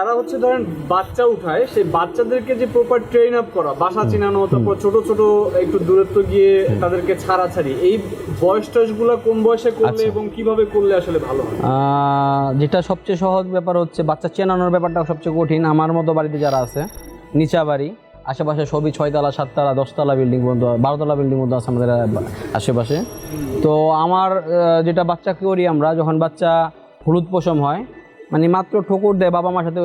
যারা হচ্ছে ধরেন বাচ্চা উঠায় সেই বাচ্চাদেরকে যে প্রপার ট্রেন আপ করা বাসা চিনানো তারপর ছোট ছোট একটু দূরত্ব গিয়ে তাদেরকে ছাড়াছাড়ি এই বয়স টয়সগুলো কোন বয়সে করলে আচ্ছা। এবং কীভাবে করলে আসলে ভালো হয়? যেটা সবচেয়ে সহজ ব্যাপার হচ্ছে বাচ্চা চেনানোর ব্যাপারটা সবচেয়ে কঠিন। আমার মতো বাড়িতে যারা আছে নিচা বাড়ি আশেপাশে সবই ছয়তলা সাততলা দশতলা বিল্ডিং পর্যন্ত বারোতলা বিল্ডিং পর্যন্ত আছে আমাদের আশেপাশে। তো আমার যেটা বাচ্চা করি আমরা যখন বাচ্চা হলুদ পশম হয় মানে মাত্র ঠোকর দেয় বাবা মার সাথে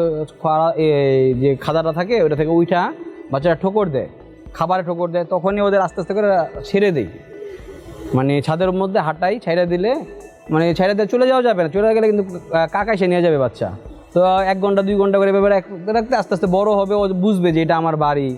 এই যে খাদাটা থাকে, ওটা থেকে উঠা বাচ্চারা ঠোকর দেয়। খাবারে ঠোকর দেয়, তখনই ওদের আস্তে আস্তে করে ছেড়ে দেয়। মানে ছাদের মধ্যে হাঁটাই, ছাইড়া দিলে মানে ছাইড়া দিয়ে চলে যাওয়া যাবে না, চলে গেলে কিন্তু কাকা এসে নিয়ে যাবে বাচ্চা। তো এক ঘণ্টা, দুই ঘণ্টা করে এভাবে রাখতে আস্তে আস্তে বড় হবে, ও বুঝবে যে এটা আমার বাড়ি,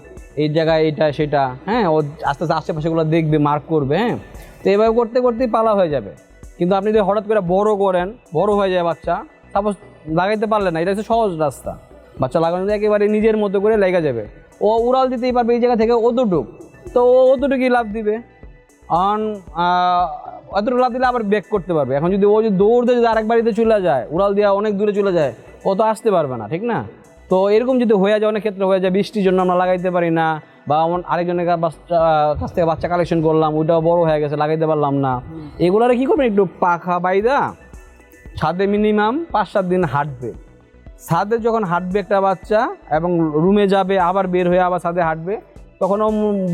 এই জায়গায় এটা, সেটা হ্যাঁ ও আস্তে আস্তে আশেপাশেগুলো দেখবে মার্ক করবে হ্যাঁ। তো এভাবে করতে, করতেই পালা হয়ে যাবে। কিন্তু আপনি যদি হঠাৎ করে বড় করেন, বড় হয়ে যায় বাচ্চা, সাপোজ লাগাইতে পারলে না এটা হচ্ছে সহজ রাস্তা। বাচ্চা লাগানো একেবারে নিজের মতো করে লেগে যাবে। ও উড়াল দিতেই পারবে এই জায়গা থেকে অতটুক। তো ও অতটুকুই লাভ দিবে। অন অতটুকু লাভ দিলে আবার ব্যাক করতে পারবে। এখন যদি ও যদি দৌড় দিয়ে যদি আরেক বাড়িতে চলে যায় উড়াল দিয়ে অনেক দূরে চলে যায় ও তো আসতে পারবে না ঠিক না? তো এরকম যদি হয়ে যায় অনেক ক্ষেত্রে হয়ে যায় বৃষ্টির জন্য আমরা লাগাইতে পারি না বা এমন আরেকজনের বাচ্চা কাছ থেকে বাচ্চা কালেকশন করলাম ওইটাও বড় হয়ে গেছে লাগাইতে পারলাম না। এগুলারে কী করবেন একটু পাখা বাইদা ছাদে মিনিমাম পাঁচ সাত দিন হাঁটবে। ছাদে যখন হাঁটবে একটা বাচ্চা এবং রুমে যাবে, আবার বের হয়ে আবার ছাদে হাঁটবে, তখন ও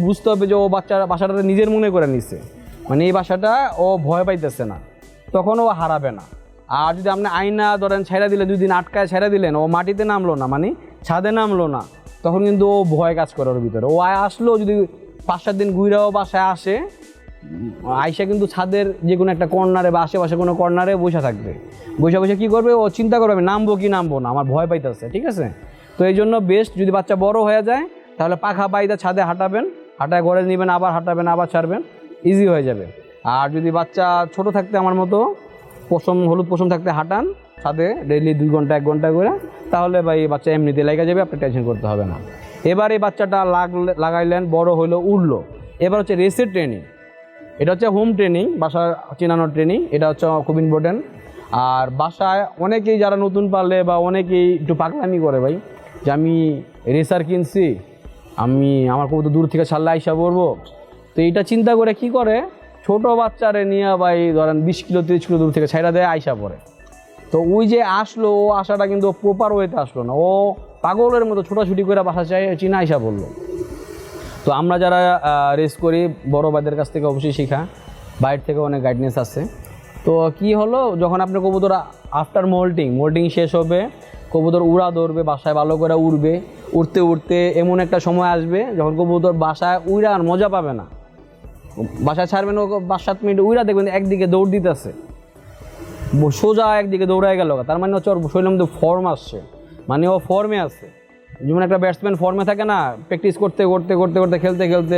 বুঝতে হবে যে ও বাচ্চা বাসাটা নিজের মনে করে নিছে। মানে এই বাসাটা ও ভয় পাইতেছে না। তখন ও হারাবে না। আর যদি আপনি আয়না ধরেন ছেড়ে দিলে, দুই দিন আটকায় ছেড়ে দিলেন, ও মাটিতে নামলো না মানে ছাদে নামলো না, তখন কিন্তু ও ভয় কাজ করে ওর ভিতরে। ও আয় আসলো, যদি পাঁচ সাত দিন ঘুরেও বাসায় আসে আয়সা কিন্তু ছাদের যে কোনো একটা কর্নারে বা আশেপাশে কোনো কর্নারে বসে থাকবে। বসে বসে কী করবে? ও চিন্তা করবে নামবো কি নামবো না, আমার ভয় পাইতেছে, ঠিক আছে? তো এই জন্য বেস্ট যদি বাচ্চা বড় হয়ে যায়, তাহলে পাখা বাইদা ছাদে হাঁটাবেন, হাঁটায় ঘরে নেবেন, আবার হাঁটাবেন, আবার ছাড়বেন ইজি হয়ে যাবে। আর যদি বাচ্চা ছোট থাকতে আমার মতো, পশম, হলুদ পশম থাকতে হাঁটান, ছাদে ডেইলি দুই ঘণ্টা, এক ঘণ্টা করে, তাহলে ভাই বাচ্চা এমনিতে লেগে যাবে আপনি টেনশন করতে হবে না। এবার এই বাচ্চাটা লাগাইলেন, বড় হইল উঠল এবার হচ্ছে রেসের ট্রেনিং এটা হচ্ছে হোম ট্রেনিং বাসা চেনানোর ট্রেনিং এটা হচ্ছে খুব ইম্পর্টেন্ট আর বাসায় অনেকেই যারা নতুন পারলে বা অনেকেই একটু পাগলামি করে ভাই, যে আমি রেসার কিনছি, আমি আমার কবুতর দূর থেকে ছাড়লে আইসা পড়ব। তো এইটা চিন্তা করে কি করে? ছোট বাচ্চারে নিয়ে ভাই ধরেন বিশ কিলো, তিরিশ কিলো দূর থেকে ছাইড়া দেয় আইসা পড়ে। তো ওই যে আসলো, ও আসাটা কিন্তু প্রপার ওয়েতে আসলো না। ও পাগলের মতো ছোটাছুটি করে বাসা চাই চিনা আইসা পড়ল। তো আমরা যারা রেস করি, বড় ভাইদের কাছ থেকে অবশ্যই শেখা। বাইরে থেকে অনেক গাইডনেস আছে। তো কি হলো, যখন আপনার কবুতর আফটার মোল্টিং মোল্টিং শেষ হবে, কবুতর উড়া ধরবে, বাসায় ভালো করে উড়বে, উড়তে উড়তে এমন একটা সময় আসবে যখন কবুতর বাসায় উড়া আর মজা পাবে না। বাসায় ছাড়বেন ও পাঁচ, সাত মিনিট উড়া দেখবেন একদিকে দৌড় দিতেছে। সোজা একদিকে দৌড়ায় গেল তার মানে হচ্ছে ওর শরীরের মধ্যে ফর্ম আসছে। মানে ও ফর্মে আছে। যেমন একটা ব্যাটসম্যান ফর্মে থাকে না প্র্যাকটিস করতে করতে করতে করতে খেলতে খেলতে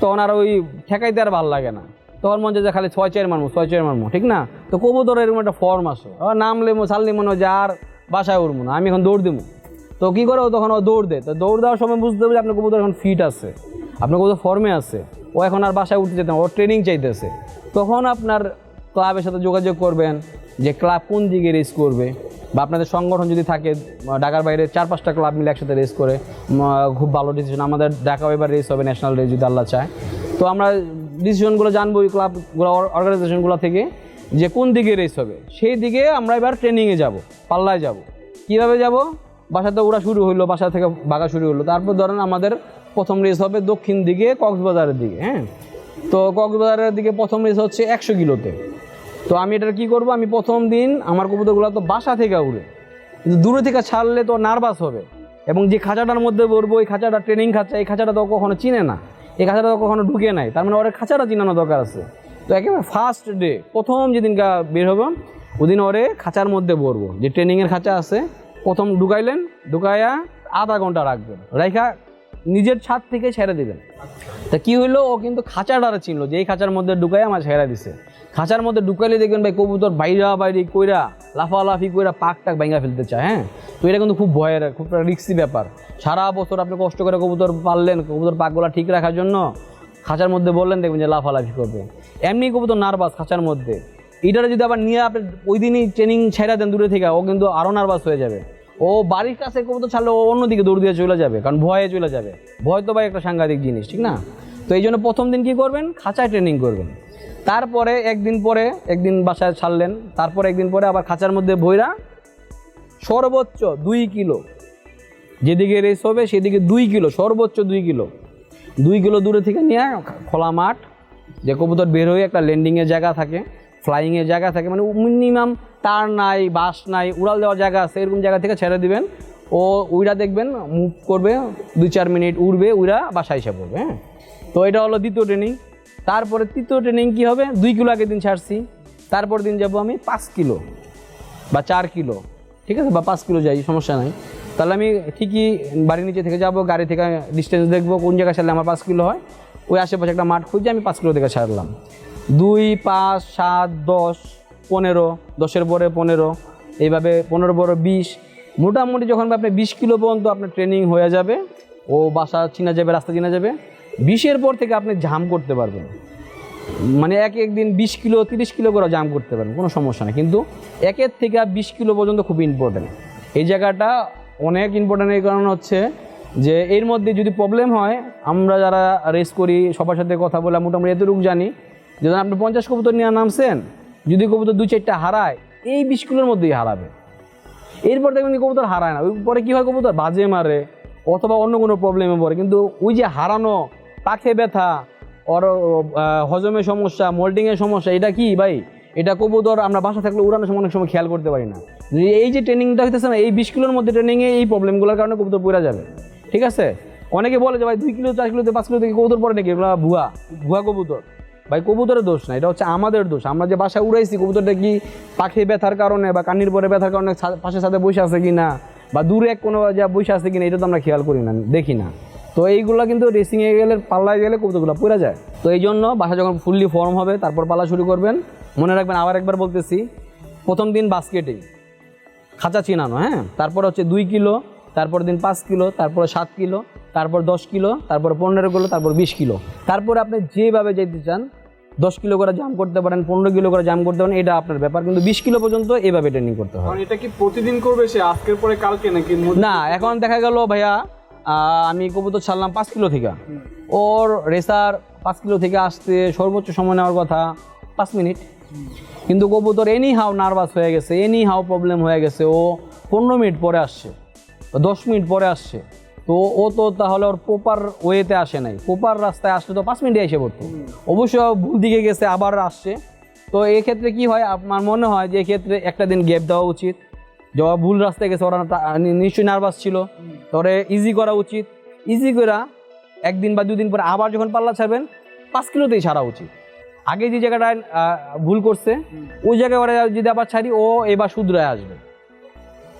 তখন আর ওই ঠেকাইতে আর ভালো লাগে না। তখন মনে যে খালি ছয় চেয়ার মারমো ছয় চার মারমো ঠিক না? তো কবুতর এরকম একটা ফর্ম আসে। ও নামলে ছাড়লে মনে হয় যে আর বাসায় উঠবো না আমি এখন দৌড় দেবো তো কী করে ও তখন ও দৌড় দেয়? তো দৌড় দেওয়ার সময় বুঝতে হবে যে আপনার কবুতর এখন ফিট আছে। আপনার কবুতর ফর্মে আছে। ও এখন আর বাসায় উঠতে যেতে না, ও ট্রেনিং চাইতেছে। তখন আপনার ক্লাবের সাথে যোগাযোগ করবেন। যে ক্লাব কোন দিকে রেস করবে বা আপনাদের সংগঠন যদি থাকে ঢাকার বাইরে চার পাঁচটা ক্লাব মিলে একসাথে রেস করে খুব ভালো ডিসিশন আমাদের ঢাকাও এবার রেস হবে ন্যাশনাল রেস যদি আল্লাহ চায়। তো আমরা ডিসিশনগুলো জানব ওই ক্লাবগুলো অর্গানাইজেশনগুলো থেকে যে কোন দিকে রেস হবে। সেই দিকে আমরা এবার ট্রেনিংয়ে যাব, পাল্লায় যাব। কীভাবে যাব? বাসাতে ওরা শুরু হলো বাসা থেকে ভাগা শুরু হলো তারপর ধরেন আমাদের প্রথম রেস হবে দক্ষিণ দিকে কক্সবাজারের দিকে হ্যাঁ? তো কক্সবাজারের দিকে প্রথম রেস হচ্ছে একশো কিলোতে। তো আমি এটা কি করব? আমি প্রথম দিন আমার কবুতরগুলো তো বাসা থেকে উড়ে। কিন্তু দূরে থেকে ছাড়লে তো নার্ভাস হবে। এবং যে খাঁচাটার মধ্যে পড়ব, এই খাঁচাটা ট্রেনিং খাঁচা, এই খাঁচাটা তো কখনো চিনে না। এই খাঁচাটা তো কখনো ঢুকে নাই। তার মানে ওর খাঁচাটা চিনানো দরকার আছে। তো একেবারে ফার্স্ট ডে প্রথম যেদিন বের হব, ওদিন ওরে খাঁচার মধ্যে পড়ব। যে ট্রেনিংয়ের খাঁচা আছে, প্রথম ঢুকাইলেন, ঢুকাইয়া আধা ঘণ্টা রাখবেন। রাইখা নিজের ছাদ থেকে ছেড়ে দিবেন তা কি হইল? ও কিন্তু খাঁচাটারে চিনলো যে এই খাঁচার মধ্যে ঢুকাই আমার ছেড়ে দিছে। খাঁচার মধ্যে ঢুকাইলে দেখবেন ভাই কবুতর বাইরা বাইরে কইরা, লাফালাফি কইরা পাক টাক ভাঙা ফেলতে চায় হ্যাঁ? তো এটা কিন্তু খুব ভয়ের, খুব রিক্সি ব্যাপার। সারা বছর আপনি কষ্ট করে কবুতর পাললেন, কবুতর পাকগুলা ঠিক রাখার জন্য খাঁচার মধ্যে বললেন, দেখবেন যে লাফালাফি করবে। এমনি কবুতর নার্ভাস খাঁচার মধ্যে। এইটারে যদি আবার নিয়ে আপনি ওই দিনই ট্রেনিং ছেড়ে দেন দূরে থেকে, ও কিন্তু আরও নার্ভাস হয়ে যাবে। ও বাড়ির কাছে কবুতর ছাড়লে ও অন্যদিকে দৌড় দিয়ে চলে যাবে, কারণ ভয়ে চলে যাবে। ভয় তো ভাই একটা সাংঘাতিক জিনিস, ঠিক না? তো এই জন্য প্রথম দিন কী করবেন? খাঁচায় ট্রেনিং করবেন। তারপরে একদিন পরে, একদিন বাসায় ছাড়লেন, তারপরে একদিন পরে আবার খাঁচার মধ্যে ভৈরা সর্বোচ্চ দুই কিলো। যেদিকে রেস হবে সেদিকে দুই কিলো, সর্বোচ্চ দুই কিলো। দুই কিলো দূরে থেকে নিয়ে খোলা মাঠ, যে কবুতর বের হয়ে একটা ল্যান্ডিংয়ের জায়গা থাকে ফ্লাইংয়ের জায়গা থাকে মানে মিনিমাম তার নাই, বাস নাই, উড়াল দেওয়ার জায়গা আছে, এরকম জায়গা থেকে ছেড়ে দিবেন। ও উইরা দেখবেন মুভ করবে, দুই চার মিনিট উড়বে, উইরা বাসায় এসে পড়বে হ্যাঁ। তো এটা হলো দ্বিতীয় ট্রেনিং তারপরে তৃতীয় ট্রেনিং কি হবে? দুই কিলো আগের দিন ছাড়ছি, তারপর দিন যাব আমি পাঁচ কিলো বা চার কিলো। ঠিক আছে? বা পাঁচ কিলো যাই, সমস্যা নাই। তাহলে আমি ঠিকই বাড়ির নিচে থেকে যাব, গাড়ি থেকে ডিস্টেন্স দেখব, কোন জায়গায় ছাড়লে আমার পাঁচ কিলো হয়? ওই আশেপাশে একটা মাঠ খুঁজে আমি পাঁচ কিলো থেকে ছাড়লাম। দুই, পাঁচ, সাত, দশ, পনেরো, দশের পরে পনেরো, এইভাবে পনেরো পরে বিশ। মোটামুটি যখন আপনি বিশ কিলো পর্যন্ত আপনার ট্রেনিং হয়ে যাবে, ও বাসা চিনা যাবে, রাস্তা চিনা যাবে বিশের পর থেকে আপনি ঝাম করতে পারবেন। মানে এক এক দিন বিশ কিলো, তিরিশ কিলো করে জাম করতে পারবেন, কোনো সমস্যা নেই। কিন্তু একের থেকে বিশ কিলো পর্যন্ত খুব ইম্পর্টেন্ট এই জায়গাটা অনেক ইম্পর্টেন্ট এই কারণ হচ্ছে যে এর মধ্যে যদি প্রবলেম হয়, আমরা যারা রেস করি, সবার সাথে কথা বলে, মোটামুটি এতটুকু জানি যদি আপনি পঞ্চাশ কবুতর নিয়ে নামছেন, যদি কবুতর দুই চারটা হারায়, এই বিশ কিলোর মধ্যেই হারাবে। এরপর দেখবেন কবুতর হারায় না। ওই পরে কী হয় কবুতর? বাজে মারে, অথবা অন্য কোনো প্রবলেমে পড়ে। কিন্তু ওই যে হারানো পাখে ব্যথা ওর হজমের সমস্যা মোল্ডিংয়ের সমস্যা, এটা কি ভাই? এটা কবুতর আমরা বাসা থাকলে উড়ানোর সময় অনেক সময় খেয়াল করতে পারি না। এই যে ট্রেনিংটা হইতেছে না, এই বিশ কিলোর মধ্যে ট্রেনিংয়ে এই প্রবলেমগুলোর কারণে কবুতর পড়ে যাবে। ঠিক আছে? অনেকে বলে যে ভাই, দুই কিলো, চার কিলোতে, পাঁচ কিলো থেকে কবুতর পড়ে নাকি? এগুলো ভুয়া ভুয়া কবুতর। ভাই, কবুতরের দোষ না, এটা হচ্ছে আমাদের দোষ। আমরা যে বাসায় উড়াইছি, কবুতরটা কি পাখি ব্যথার কারণে বা কান্নির পরে ব্যথার কারণে পাশের সাথে বসে আছে কি না বা দূরে এক কোনো যা বসে আছে কি না এটা তো আমরা খেয়াল করি না, দেখি না। তো এইগুলো কিন্তু রেসিংয়ে গেলে পাল্লায় গেলে কবুতরগুলো পড়ে যায়। তো এই জন্য বাসা যখন ফুললি ফর্ম হবে তারপর পালা শুরু করবেন। মনে রাখবেন আবার একবার বলতেছি প্রথম দিন বাস্কেটে খাঁচা চিনানো হ্যাঁ? তারপর হচ্ছে দুই কিলো তারপর দিন পাঁচ কিলো তারপরে সাত কিলো তারপর দশ কিলো তারপর পনেরো কিলো তারপর বিশ কিলো। তারপরে আপনি যেভাবে যেতে চান দশ কিলো করে জাম করতে পারেন পনেরো কিলো করে জাম করতে পারেন এটা আপনার ব্যাপার। কিন্তু বিশ কিলো পর্যন্ত এভাবে ট্রেনিং করতে কারণ এটা কি প্রতিদিন করবে সে আজকের পরে কালকে নাকি? না এখন দেখা গেল ভাইয়া আমি কবুতর ছাড়লাম পাঁচ কিলো থেকে। ওর রেসার পাঁচ কিলো থেকে আসতে সর্বোচ্চ সময় নেওয়ার কথা পাঁচ মিনিট। কিন্তু কবুতর এনি হাও নার্ভাস হয়ে গেছে এনি হাও প্রবলেম হয়ে গেছে। ও পনেরো মিনিট পরে আসছে, দশ মিনিট পরে আসছে। তো ও তো তাহলে ওর প্রপার ওয়েতে আসে নাই। প্রপার রাস্তায় আসলে তো পাঁচ মিনিটে এসে পড়তো। অবশ্যই ও ভুল দিকে গেছে, আবার আসছে। তো এক্ষেত্রে কি হয় আমার মনে হয় যে এক্ষেত্রে একটা দিন গ্যাপ দেওয়া উচিত। যাওয়া ভুল রাস্তায় গেছে ওরা নিশ্চয়ই নার্ভাস ছিল। তোরে ইজি করা উচিত। ইজি করা একদিন বা দুদিন পরে আবার যখন পাল্লা ছাড়বেন পাঁচ কিলোতেই ছাড়া উচিত। আগে যে জায়গাটায় আহ, ভুল করছে ওই জায়গায় ওরা যদি আবার ছাড়ি ও এবার শুধরায় আসবে।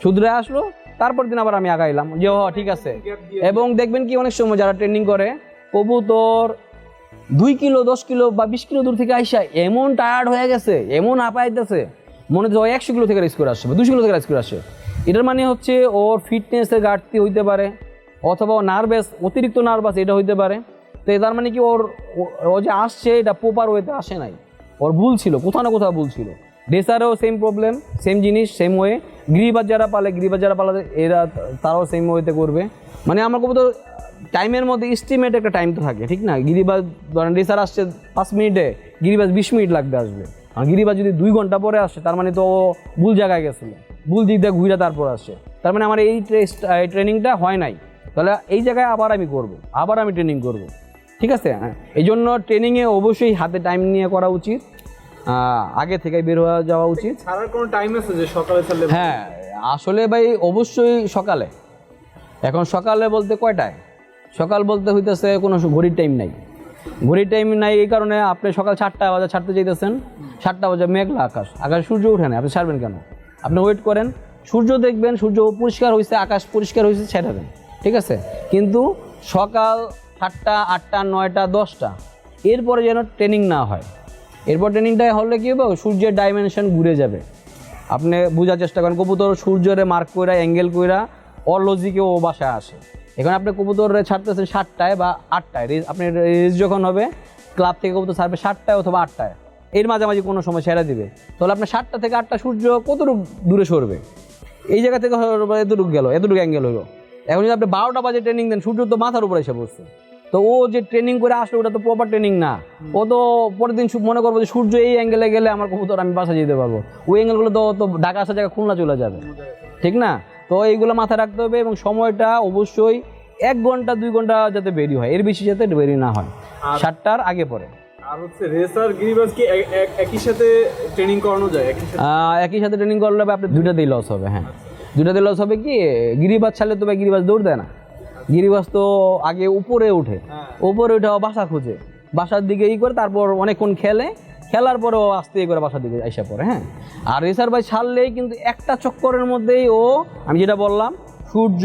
শুধরায় আসলো তারপর দিন আবার আমি আগাইলাম। যে হ ঠিক আছে। এবং দেখবেন কি অনেক সময় যারা ট্রেনিং করে কবুতর দুই কিলো দশ কিলো বা বিশ কিলো দূর থেকে আইসা এমন টায়ার্ড হয়ে গেছে এমন আপাইতেছে মনে হচ্ছে ও একশো কিলো থেকে রেস করে আসছে বা দুশো কিলো থেকে রেস করে আসে এটার মানে হচ্ছে ওর ফিটনেসের ঘাটতি হইতে পারে, অথবা ও নার্ভাস অতিরিক্ত নার্ভাস এটা হইতে পারে। তো তার মানে কি ওর, ও- যে আসছে এটা প্রপার ওয়েতে আসে নাই। ওর ভুল ছিল, কোথাও না কোথাও ভুল ছিল। ডেসারেও সেম প্রবলেম সেম জিনিস সেম ওয়ে গিরিবাজ যারা পালে গিরিবাজ যারা পালে, এরা তারাও সেম ওয়েতে করবে। মানে আমার কবুতর টাইমের মধ্যে এস্টিমেট একটা টাইম তো থাকে, ঠিক না? গিরিবাজ ধরেন রেসার আসছে পাঁচ মিনিটে গিরিবাজ বিশ মিনিট লাগবে আসবে। গিরিবাজ যদি দুই ঘণ্টা পরে আসে তার মানে তো ও ভুল জায়গায় গেছিল। ভুল দিক দিয়ে ঘুরে তারপর আসছে তার মানে আমার এই ট্রেনিংটা হয় নাই। তাহলে এই জায়গায় আবার আমি করব আবার আমি ট্রেনিং করব। ঠিক আছে? হ্যাঁ। এই জন্য ট্রেনিংয়ে অবশ্যই হাতে টাইম নিয়ে করা উচিত। আগে থেকে বের হয়ে যাওয়া উচিত। ছাড়ার কোনো টাইম আছে যে সকালে ছাড়লে হ্যাঁ আসলে ভাই অবশ্যই সকালে। এখন সকালে বলতে কয়টায়? সকাল বলতে হইতেছে কোনো ঘড়ির টাইম নাই। ঘড়ির টাইম নাই এই কারণে আপনি সকাল সাতটা বাজে ছাড়তে চাইতেছেন। সাতটা বাজে মেঘলা আকাশ। আকাশ সূর্য উঠে না, আপনি ছাড়বেন কেন? আপনি ওয়েট করেন, সূর্য দেখবেন, সূর্য পরিষ্কার হয়েছে আকাশ পরিষ্কার হয়েছে ছেড়াবেন ঠিক আছে? কিন্তু সকাল সাতটা, আটটা, নয়টা, দশটা, এরপরে যেন ট্রেনিং না হয়। এরপর ট্রেনিংটা হলে কি হবে সূর্যের ডাইমেনশন ঘুরে যাবে। আপনি বোঝার চেষ্টা করেন, কবুতর সূর্যরে মার্ক কইরা অ্যাঙ্গেল কইরা অলজিকে ও বাসায় আসে। এখানে আপনি কবুতর ছাড়তেছেন সাতটায় বা আটটায়। রেস আপনি রেস যখন হবে ক্লাব থেকে কবুতর ছাড়বে সাতটায় অথবা আটটায়। এর মাঝামাঝি কোনো সময় সেরা দিবে। তাহলে আপনার সাতটা থেকে আটটা সূর্য কতটুকু দূরে সরবে? এই জায়গা থেকে এতটুকু গেল এতটুকু অ্যাঙ্গেল হলো। এখন যদি আপনি বারোটা বাজে ট্রেনিং দেন সূর্য তো মাথার উপরে এসে বসছে তো ও যে ট্রেনিং করে আসলো ওটা তো প্রপার ট্রেনিং না। ও তো পরের দিন মনে করব যে সূর্য এই অ্যাঙ্গেলে গেলে আমার কবুতর আমি বাসা যেতে পারব। ওই অ্যাঙ্গেলগুলো তো তো ঢাকা আসা জায়গা খুলনা চলে যাবে। ঠিক না? তো এইগুলো মাথায় রাখতে হবে এবং সময়টা অবশ্যই এক ঘণ্টা দুই ঘণ্টা যাতে বেরি হয় এর বেশি যাতে বেরি না হয়। সাতটার আগে পরে আর হচ্ছে রেসার গিরিবাজ কি এক- এক- একই সাথে ট্রেনিং করানো যায়? একই সাথে ট্রেনিং করলে আপনি দুইটাতেই লস হবে হ্যাঁ। দুইটাতেই লস হবে কি গিরিবাজ ছাড়লে তো ভাই গিরিবাজ দৌড় দেয় না। গিরিবাজ তো আগে উপরে উঠে। হ্যাঁ। উপরে উঠে বাসা খুঁজে। বাসার দিকে ই করে তারপর অনেকক্ষণ খেলে। খেলার পরে ও আস্তে ই করে বাসার দিকে আইসা পড়ে হ্যাঁ। আর রেসার ভাই ছাড়লেই কিন্তু একটা চক্করের মধ্যেই ও আমি যেটা বললাম সূর্য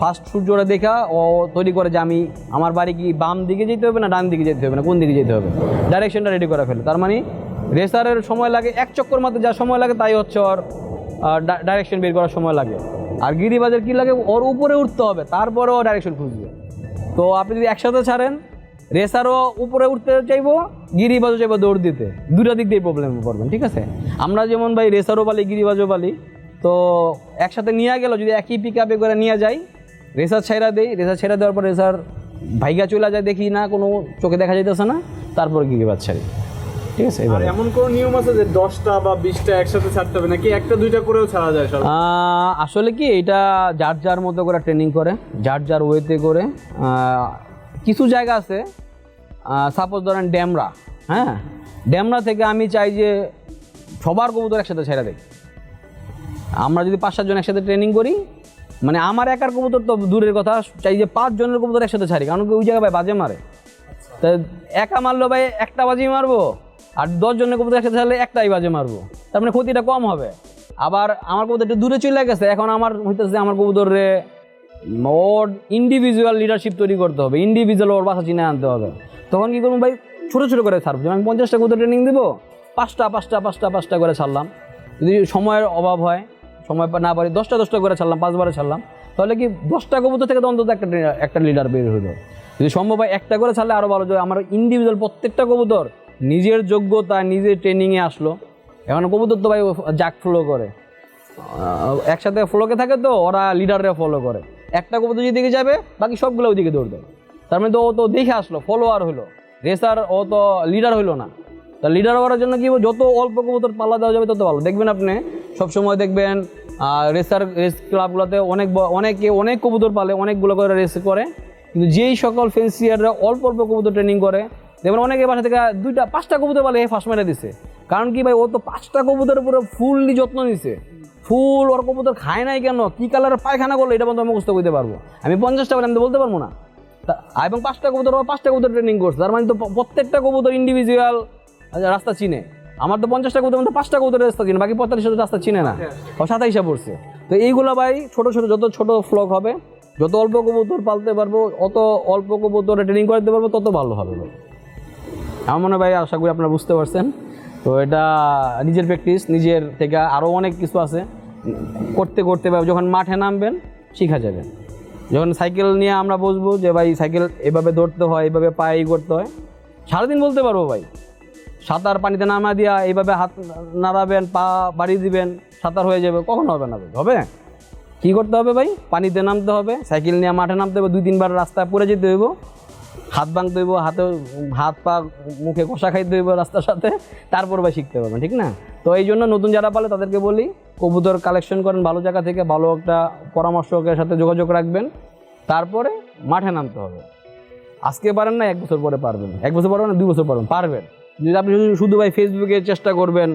ফার্স্ট সূর্যটা দেখা, ও তৈরি করে যে আমি আমার বাড়ি কি বাম দিকে যেতে হবে না ডান দিকে যেতে হবে না, কোন দিকে যেতে হবে? ডাইরেকশনটা রেডি করে ফেলে। তার মানে রেসারের সময় লাগে, এক চক্কর মাত্র যা সময় লাগে তাই হচ্ছে ওর ডাইরেকশন বের করার সময় লাগে। আর গিরিবাজের কী লাগে? ওর উপরে উঠতে হবে তারপরে ও ডাইরেকশন খুঁজবে। তো আপনি যদি একসাথে ছাড়েন, রেসারও উপরে উঠতে চাইব, গিরিবাজও চাইব দৌড় দিতে। দুটা দিক দিয়ে প্রবলেম পড়বেন ঠিক আছে? আমরা যেমন ভাই রেসারও পালি, গিরিবাজও পালি, তো একসাথে নিয়ে গেল, যদি একই পিক আপে করে নিয়ে যাই রেসার ছেড়া দেই রেসার ছেড়া দেওয়ার পর রেসার ভাইগা চলে যায় দেখি না কোনো চোখে দেখা যাইতেছে না তারপর গিরিবাজ ছাড়ি। ঠিক আছে এবারে। এমন কোন নিয়ম আছে যে দশটা বা বিশটা একসাথে ছাড়তে হবে নাকি একটা দুইটা করেও ছাড়া যায় সব? আসলে কি এটা যার যার মতো করে ট্রেনিং করে যার যার ওয়েতে করে কিছু জায়গা আছে সাপোজ ধরেন ড্যামরা হ্যাঁ? ড্যামরা থেকে আমি চাই যে সবার কবুতর একসাথে ছেড়ে দেয় আমরা যদি পাঁচ সাতজন একসাথে ট্রেনিং করি মানে আমার একার কবুতর তো দূরের কথা চাই যে পাঁচ জনের কবুতর একসাথে ছাড়ি কারণ কি ওই জায়গায় ভাই বাজে মারে। তা একা মারলো ভাই একটা বাজি মারবো আর দশ জনের কবুতর একসাথে ছাড়লে একটাই বাজে মারবো। তার মানে ক্ষতিটা কম হবে। আবার আমার কবুতর একটু দূরে চলে গেছে এখন আমার হইতেছে আমার কবুতরে ওর ইন্ডিভিজুয়াল লিডারশিপ তৈরি করতে হবে ইন্ডিভিজুয়াল ওর বাসা চিনে আনতে হবে। তখন কি করব ভাই? ছোটো ছোটো করে ছাড়বো যেমন আমি পঞ্চাশটা কবুতর ট্রেনিং দেবো পাঁচটা পাঁচটা পাঁচটা পাঁচটা করে ছাড়লাম। যদি সময়ের অভাব হয় সময় না পারি, দশটা দশটা করে ছাড়লাম, পাঁচবারে ছাড়লাম। তাহলে কি দশটা কবুতর থেকে তো অন্তত একটা একটা লিডার বের হলো যদি সম্ভব হয় একটা করে ছাড়লে আরও ভালো। আমার ইন্ডিভিজুয়াল প্রত্যেকটা কবুতর নিজের যোগ্যতা, নিজের ট্রেনিংয়ে আসলো, এখন কবুতর তো ভাই জাক ফ্লো করে। একসাথে ফ্লোকে থাকে তো, ওরা লিডাররা ফলো করে। একটা কবুতর যেদিকে যাবে, বাকি সবগুলো ওইদিকে দৌড় দেয়। তার মানে তো ও তো দেখে আসলো ফলোয়ার হলো রেসার ও তো লিডার হইল না। তা লিডার হওয়ার জন্য কি যত অল্প কবুতর পাল্লা দেওয়া যাবে তত ভালো। দেখবেন আপনি, সবসময় দেখবেন রেসার রেস ক্লাবগুলোতে অনেক অনেকে অনেক কবুতর পালে, অনেকগুলো করে রেস করে। কিন্তু যেই সকল ফেন্সিয়াররা অল্প অল্প কবুতর ট্রেনিং করে দেখবেন অনেকে বাসা থেকে দুইটা, পাঁচটা কবুতর পালে ফার্স্ট মেরে দিছে। কারণ কি ভাই, ও তো পাঁচটা কবুতরের পুরো ফুললি যত্ন নিছে। ফুল ওর কবুতর খায় নাই কেন? কি কালারের পায়খানা করল? এটা পর্যন্ত মুখস্থ করতে পারব। আমি পঞ্চাশটা পারে আমি বলতে পারব না। এবং পাঁচটা কবুতর পাঁচটা কবুতর ট্রেনিং করছে। তার মানে তো প্রত্যেকটা কবুতর ইন্ডিভিজুয়াল রাস্তা চিনে। আমার তো পঞ্চাশটা কবুতর মধ্যে পাঁচটা কবুতরের রাস্তা চিনে, বাকি পঁয়তাল্লিশটা রাস্তা চিনে না। ও সাতাইশে পড়ছে। তো এইগুলো ভাই, ছোট ছোট, যত ছোট ফ্লক হবে, যত অল্প কবুতর পালতে পারব, অত অল্প কবুতরে ট্রেনিং করতে পারব, তত ভালো হবে ভাই। আমার মনে ভাই, আশা করি আপনারা বুঝতে পারছেন। তো এটা নিজের প্র্যাকটিস নিজের থেকে আরও অনেক কিছু আছে। করতে করতে বা যখন মাঠে নামবেন, শিখা যাবে। যখন সাইকেল নিয়ে আমরা বসবো যে ভাই সাইকেল এভাবে ধরতে হয়, এভাবে পায়ে করতে হয়, সারাদিন বলতে পারব ভাই। সাঁতার পানিতে নামা দিয়া এইভাবে হাত নাড়াবেন, পা বাড়িয়ে দিবেন, সাঁতার হয়ে যাবে, কখন হবে না হবে? কী করতে হবে ভাই? পানিতে নামতে হবে, সাইকেল নিয়ে মাঠে নামতে হবে, দুই তিনবার রাস্তায় পড়ে যেতে হইব, হাত ভাঙতে হইব, হাতে হাত পা মুখে কষা খাইতে হইব রাস্তার সাথে, তারপর ভাই শিখতে পারবেন ঠিক না? তো এই জন্য নতুন যারা পালে তাদেরকে বলি, কবুতর কালেকশন করেন, ভালো জায়গা থেকে ভালো একটা পরামর্শকের সাথে যোগাযোগ রাখবেন, তারপরে মাঠে নামতে হবে। আজকে পারেন না, এক বছর পরে পারবেন। এক বছর পারবেন না, দুই বছর পারবেন পারবেন। যদি আপনি শুধু শুধু ভাই ফেসবুকে চেষ্টা করবেন,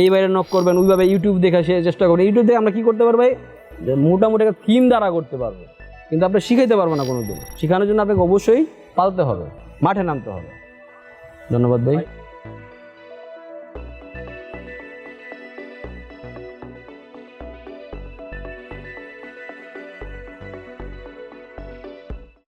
এই বাইরে নক করবেন, ওইভাবে ইউটিউব দেখে সে চেষ্টা করবেন। ইউটিউব দেখে আমরা কী করতে পারব ভাই? মোটামুটি একটা থিম দ্বারা করতে পারব। কিন্তু আপনি শিখাইতে পারব না কোনো দিন শেখানোর জন্য আপনাকে অবশ্যই পালতে হবে, মাঠে নামতে হবে। ধন্যবাদ ভাই